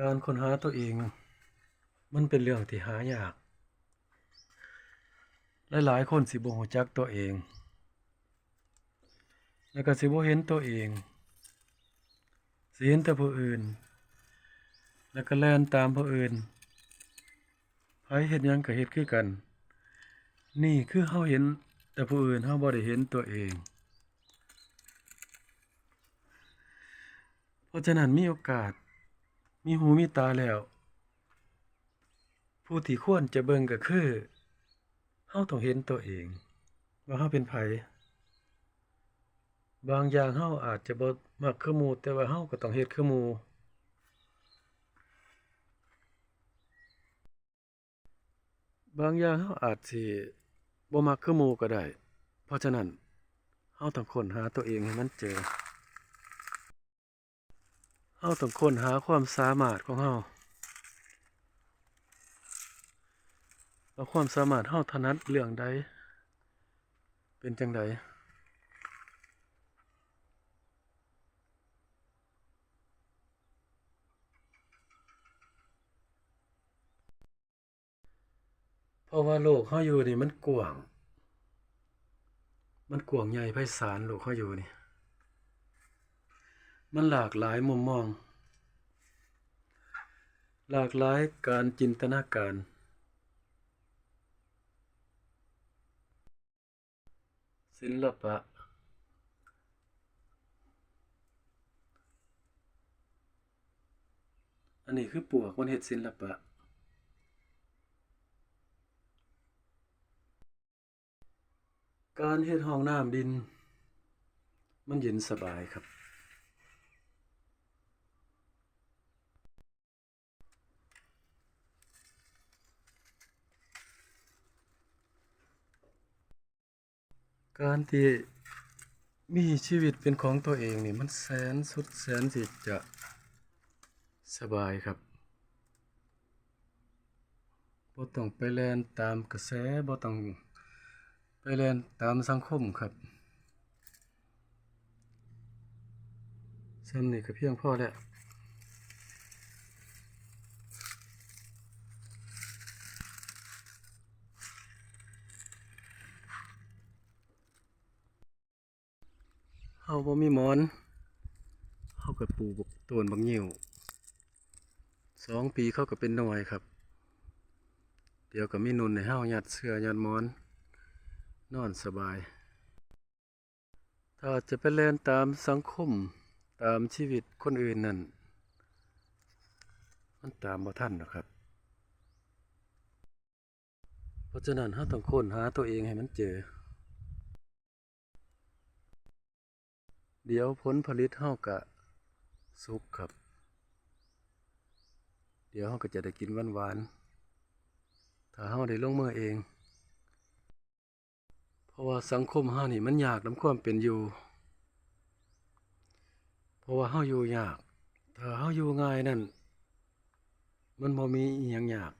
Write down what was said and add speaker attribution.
Speaker 1: การค้นหาตัวเอง มันเป็นเรื่องที่หายาก หลายๆ คนสิบ่รู้จักตัวเอง แล้วก็สิบ่เห็นตัวเองสิเห็นแต่ผู้อื่น แล้วก็แล่นตามผู้อื่นไผเฮ็ดหยังก็เฮ็ดคือกัน นี่คือเฮาเห็นแต่ผู้อื่นเฮาบ่ได้เห็นตัวเอง เพราะฉะนั้นมีโอกาส มีหูมีตาแล้ว ผู้ที่ควรจะเบิ่งก็คือเฮาต้องเห็นตัวเอง ว่าเฮาเป็นไผบางอย่างเฮาอาจจะบ่มักคือหมู่แต่ว่าเฮาก็ต้องเฮ็ดคือหมู่บางอย่างเฮาอาจสิบ่มักคือหมู่ก็ได้ เพราะฉะนั้นเฮาต้องค้นหาตัวเองให้มันเจอ เฮาต้องค้นหาความสามารถของเฮาว่าความสามารถเฮาถนัดเรื่องใด เป็นจังไดเพราะว่าโลกเฮาอยู่นี่มันกว้าง มันกว้างใหญ่ไพศาลโลกเฮาอยู่นี่ มันหลากหลายมุมมอง หลากหลายการจินตนาการ ศิลปะ อันนี้คือปวกมันเฮ็ดศิลปะการเฮ็ดห้องน้ำดิน มันเย็นสบายครับ การที่มีชีวิตเป็นของตัวเองนี่มันแสนสุดแสนที่จะสบายครับบ่ต้องไปแล่นตามกระแสบ่ต้องไปแล่นตามสังคมครับซ้ำนี่ก็เพียงพอแล้ว เฮาบ่มีหมอนเฮาก็ปลูกบักต้นบักงิ้วสองปีเขาก็เป็นหน่วยครับ เดี๋ยวก็มีนุ่นให้เฮายัดเสื้อยัดหมอน นอนสบาย ถ้าจะไปเล่นตามสังคมตามชีวิตคนอื่นนั่น มันตามบ่ทันหรอกครับ เพราะฉะนั้นเฮาต้องค้นหาตัวเองให้มันเจอ เดี๋ยวผลผลิตเฮาก็สุกครับ เดี๋ยวเฮาก็จะได้กินหวานๆถ้าเฮาได้ลงมือเอง เพราะว่าสังคมเฮานี่มันยากนำความเป็นอยู่ เพราะว่าเฮาอยู่ยาก ถ้าเฮาอยู่ง่ายนั่น มันบ่มีอิหยังยาก